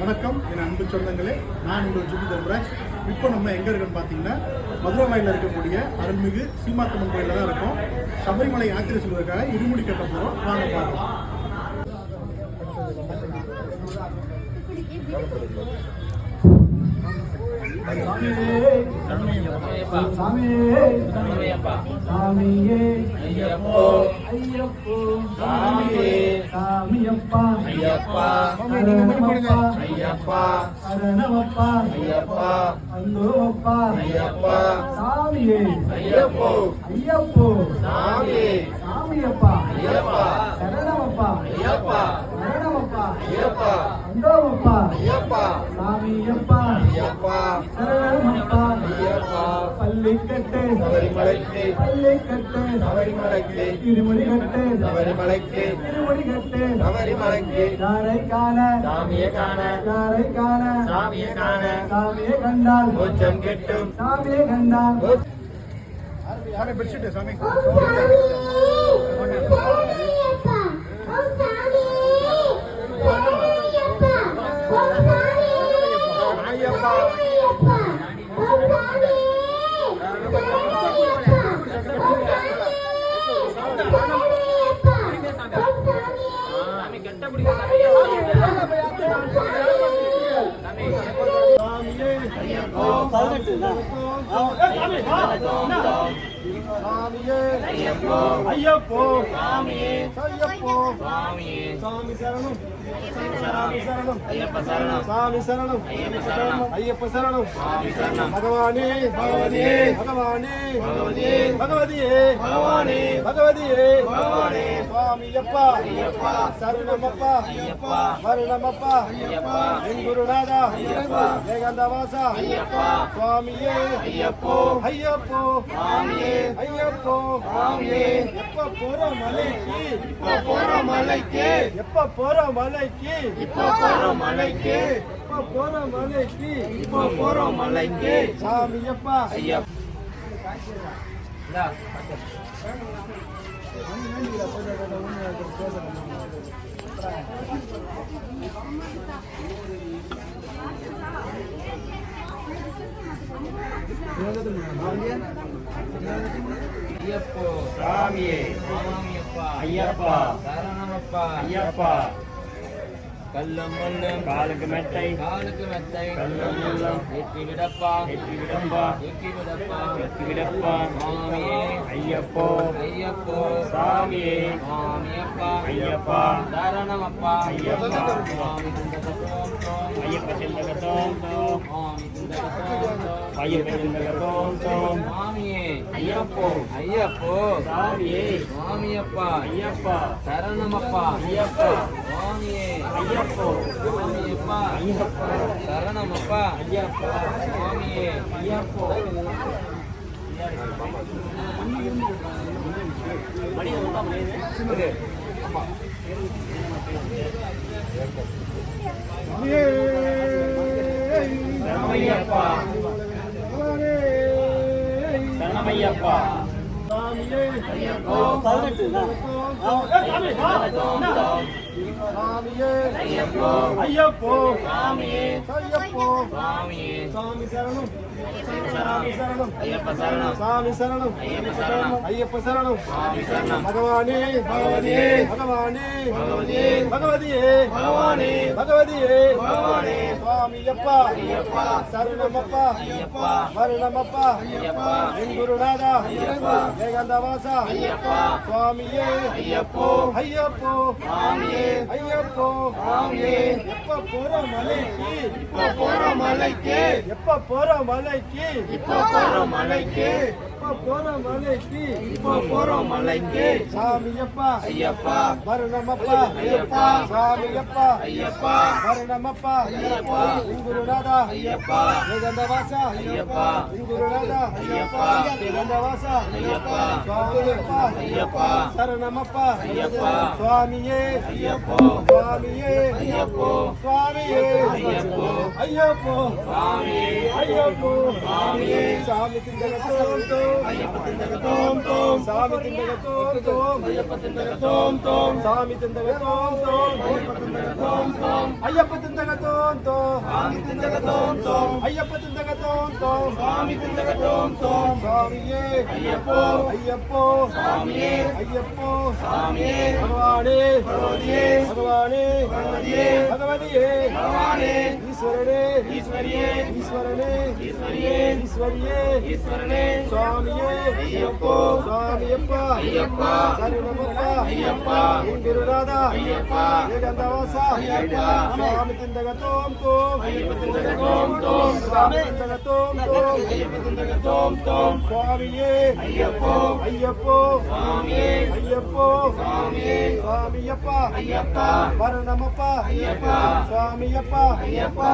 வணக்கம். என் அன்பு சொந்தங்களே நான் உங்கள் ஜுபி தர்மராஜ். இப்போ நம்ம எங்கே இருக்கோம்னு பார்த்தீங்கன்னா மதுரை வாயிலில் இருக்கக்கூடிய அருள்மிகு சீமாத்தம்மன் கோயிலில் தான் இருக்கோம். சபரிமலை யாத்திரை செல்வதற்காக இருமுடி கட்ட போகிறோம் வாங்க பார்க்கலாம். சாமியே. ஐயப்போ. ஐயப்போ. சாமியே. சாமியப்பா. ஐயப்பா. சரணமப்பா. ஐயப்பா. சரணமப்பா. ஐயப்பா. அந்தோமப்பா ஐயப்பா. சாமியே. ஐயப்போ. ஐயப்போ. சாமி சாமியப்பா. ஐயப்பா. சரணமப்பா. ஐயப்பா. சரணமப்பா. ஐயப்பா. அந்தோமப்பா ஐயப்பா. சாமியப்பா. ஐயப்பா. சரணமப்பா. ஐயப்பா பள்ளிக்கட்டு சபரிமலைக்கு. பள்ளிக்கட்டு சபரிமலைக்கு. திருமணி கட்டு. சபரிமலைக்கு. திருமணி கட்டு. சபரிமலைக்கு. யாரை காண? சாமியை காண. யாரை காண? சாமியை காண. சாமியை கண்டால். மோட்சம் கிட்டும். சாமியை கண்டால். சாமி? பெட்ஷீட்டு சாமி சாமி சரணம். ஐயப்ப சரணம். பகவானே பகவதியே பகவானே. பகவதியே பகவானே. பகவதியே பகவானே. சுவாமியப்பா ஐயப்பா. சரணமப்பா மரணமப்பா என் குருநாதா ஐயப்பா. சுவாமியே. ஐயப்போ. ஐயப்போ. ஐயப்போ. எப்ப போற மலைக்கு? போற மலைக்கு. எப்ப போற மலைக்கு? இப்ப போற மலைக்கு. எப்ப போற மலைக்கு. இப்ப போற மலைக்கு. சாமியப்பா ஐயப்பா ஐயப்போ சாமியே ஐயப்பா. சரணமப்பா ஐயப்பா. கல்லம் மல்லம் காலுக்கு மெத்தை. காலுக்கு மெத்தை. கல்லம் முல்லம் ஏற்றி விடப்பா ஏற்றி விடப்பா ஏற்றி விடப்பா வெற்றி விடப்பா சாமியே ஐயப்போ. ஐயப்போ. சாமியே. சாமியப்பா ஐயப்பா. சரணமப்பா. ஐயப்பா. சாமி குந்தகத்தோம். தோம் ஐயப்ப. செல்லகத்தோம் செல்லகத்தோம் சாமியே ஐயப்பா. சரணமப்பா. ஐயப்பா. சுவாமியே ஐயப்போ சுவாமியப்பா ஐயப்பா சரணமப்பா ஐயப்பா சுவாமியே ஐயப்போ சரணமையப்பா சரணமையப்பா ஐயப்போ ஐயப்போ. ஐயப்போ. சாமியே ஐயப்போ. சுவாமியே. சாமி சரணம். சாமி சரணம். ஐயப்ப சரணம். சாமி சரணம். ஐயப்ப சரணம். ஐயப்ப சரணம். சரணம். பகவானே பகவதியே பகவானே. பகவதியே பகவதியே. பகவானே. பகவதியே. பகவானே. ஐயப்பா சரணமப்பா. மரணமப்பா. என் குருநாதா. ஏகாந்தவாசா சுவாமியே. ஐயப்போ. ஐயப்போ. ஐயப்போ. எப்ப போற மலைக்கு? இப்ப போற மலைக்கு? எப்ப போற மலைக்கு? இப்ப போற மலைக்கு? எப்ப போற மலைக்கு. இப்ப போற மலைக்கு. சாமியப்பா. ஐயப்பா. மரணமப்பா ஐயப்பா. சாமியப்பா. ஐயப்பா. மரணமப்பா ஐயப்பா. குருநாதா ஐயப்பா. ஏகாந்தவாசா ஐயப்பா. குருநாதா ஐயப்பா. ஏகாந்தவாசா ஐயப்பா. சுவாமியப்பா ஐயப்பா. சரணமப்பா. ஐயப்பா. சுவாமியே. ஐயப்போ. சுவாமியே. ஐயப்போ. சுவாமியே. ஐயப்போ. ஐயப்போ. சாமியே ஐயப்போ. சுவாமியே. சாமி திண்டகத்தோம் தோம் தோம் தோம் சாமி திண்டக தோம் தோம் ஐயப்ப திண்டக தோம் தோம் சாமி திண்டக தோம் தோம் ஐயப்ப திண்டக தோம் தோம் ஐயப்ப திண்டக தோம் தோம் சாமி திண்டக தோம் தோம் ஐயப்ப திண்டக தோம் தோம் சாமி திண்டக தோம் தோம் சாமியே ஐயப்போ ஐயப்போ சாமியே ஐயப்போ சாமியே பகவானே பகவதியே பகவானே பகவதியே பகவதியே பகவானே ஈஸ்வரனே ஈஸ்வரியே ஈஸ்வரனே ஈஸ்வரியே ஈஸ்வரியே ஈஸ்வரனே சுவாமியே ஐயப்போ சுவாமியப்பா ஐயப்பா சரணமப்பா ஐயப்பா குருநாதா ஐயப்பா ஏகந்தவாசா ஐயப்பா சுவாமி திந்தக தோம் தோம் ஐயப்ப திந்தக தோம் தோம் சுவாமி திந்தக தோம் தோம் ஐயப்ப திந்தக தோம் தோம் சுவாமியே ஐயப்போ ஐயப்போ சுவாமியே ஐயப்போ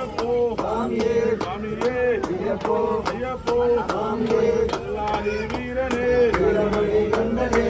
ஐயப்ப திண்டக தோம் தோம் சாமி திண்டக தோம் தோம் ஐயப்ப திண்டக வாங்கப்பா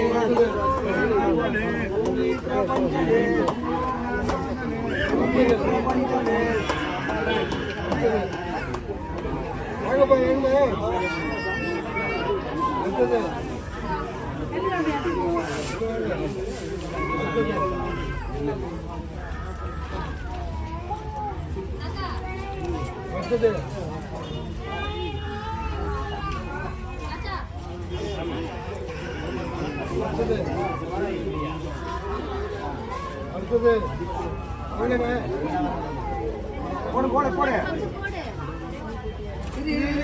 எங்க அடுத்தது அடுத்தது அடுத்தது அடுத்தது வாங்கண்ணே போடு போடு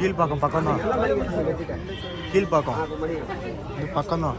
போடு பக்கம் தான் கீழ்ப்பாக்கம். இது பக்கம் தான்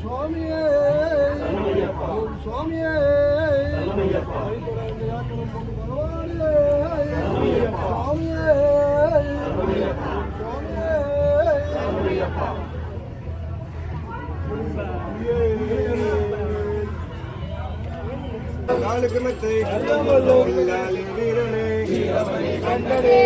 சுவாமியே நாலு கிணத்தை வில்லாலி வீரனே. கண்டனே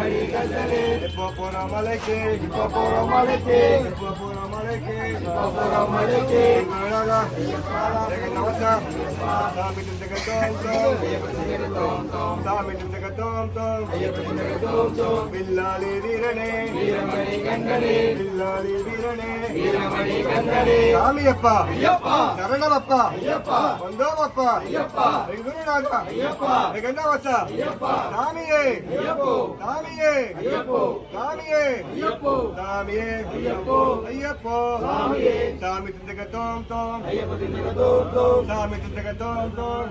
இப்போ போற மலைக்கு இப்போ போற மலைக்கு இப்போ போற மலைக்கு இப்போ போற மலைக்கு அழகா ஜெகநாதா சாமி தோம் சாமி தோம் வீரனே வீரமணி வீரனே வீரமணி சரணமப்பா வந்தோமப்பா வெங்குருநாதா வெங்கண்ணாவசா சாமியே சாமியே சாமியே சாமியே ஐயப்போ சாமி திண்டக தோம் தோம் சாமி திண்டக தோம் தோம்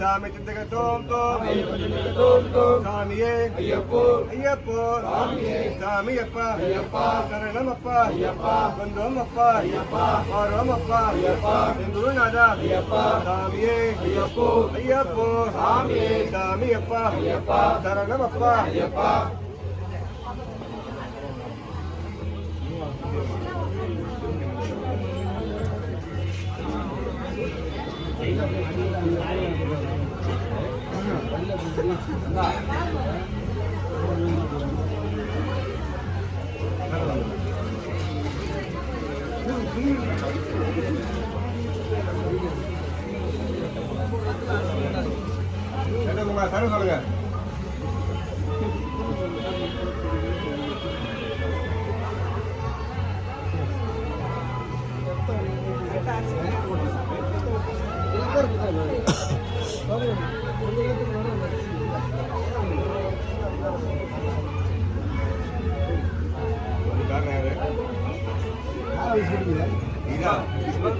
சாமி திண்டக தோம் தோம் சாமியே ஐயப்போ ஐயப்போ சாமியப்பா சரணமப்பா வந்தோமப்பா வாரோமப்பா குருநாதா சாமியே ஐயப்போ ஐயப்போ சாமியே சாமியப்பா சரணமப்பா சரணம் சொல்லுங்க.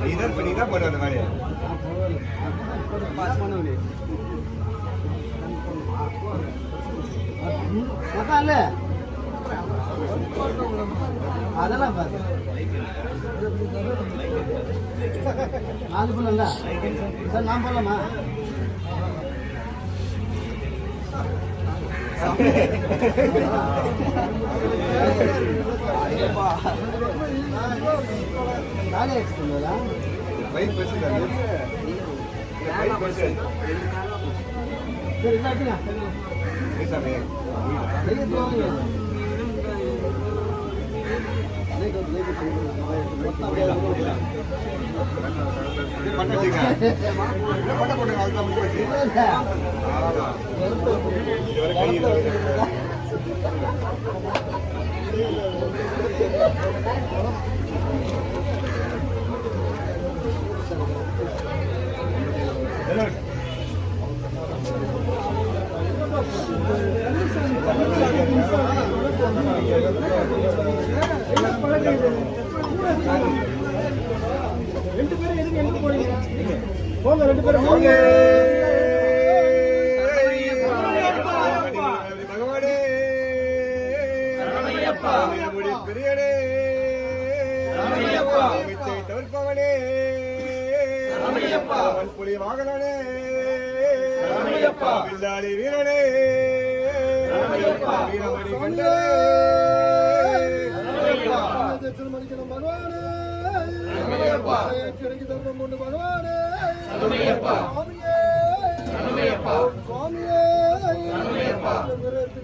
நீதான் நீதான் போட்டு வந்த மாதிரி அதெல்லாம் பாரு நாலு பிள்ளைல சார் நான் போடலாமா ஆக்சிடென்ட் பைக் பேசுங்க பைக் பேசு சரி இல்லாட்டினா பேசாமே வெளியே போவாங்க பண்ண ரெண்டு பேரும் எதுக்கு போறீங்க? போங்க ரெண்டு பேரும் போங்க. வில்லாளி வீரனே. வீரமணி கண்டனே திருமணிக்கணும் பகவானே கிழக்கு தர்மம் கொண்டு பகவானே சுவாமியே.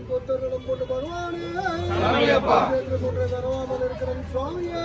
கொத்தரிடம் கொண்டு பகவானே தரவாமல் இருக்கிற சுவாமியே.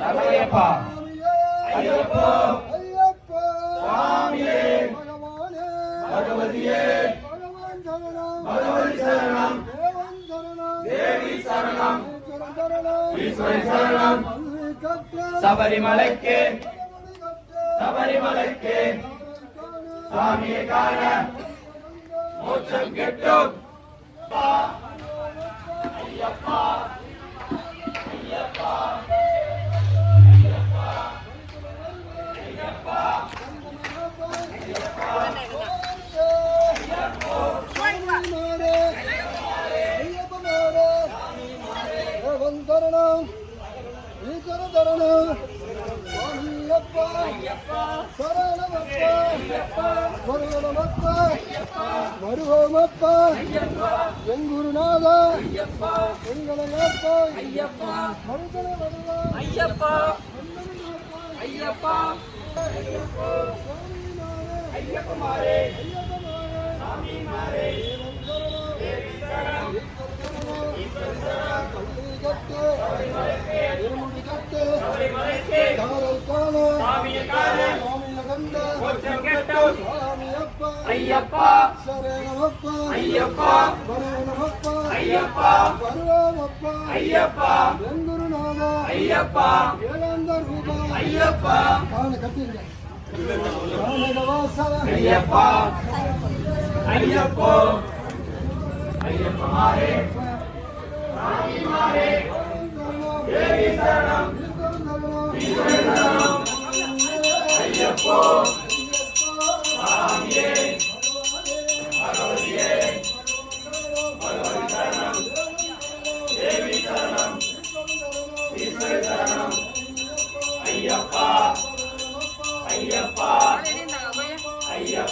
சரணையப்பா ஐயப்பா. சுவாமியே பகவானே. பகவதியே. பகவான் சரணம். பகவதி சரணம். தேவி சரணம். ஈஸ்வரி சரணம். சபரிமலைக்கு. சபரிமலைக்கு. சாமியை காண மோட்சம் கெட்டும். ஐயப்பா ஐயப்பா. சரணமப்பா ஐயப்பா. வரணமப்பா ஐயப்பா. வருவோமப்பா ஐயப்பா. வெங்குருநாதா ஐயப்பா. ஏழாந்தர் ரூபா ஐயப்பா அவனை கட்டிங்க ஐயப்பா. ஐயப்போ. ஐயப்பமாரே. ஐயப்போ.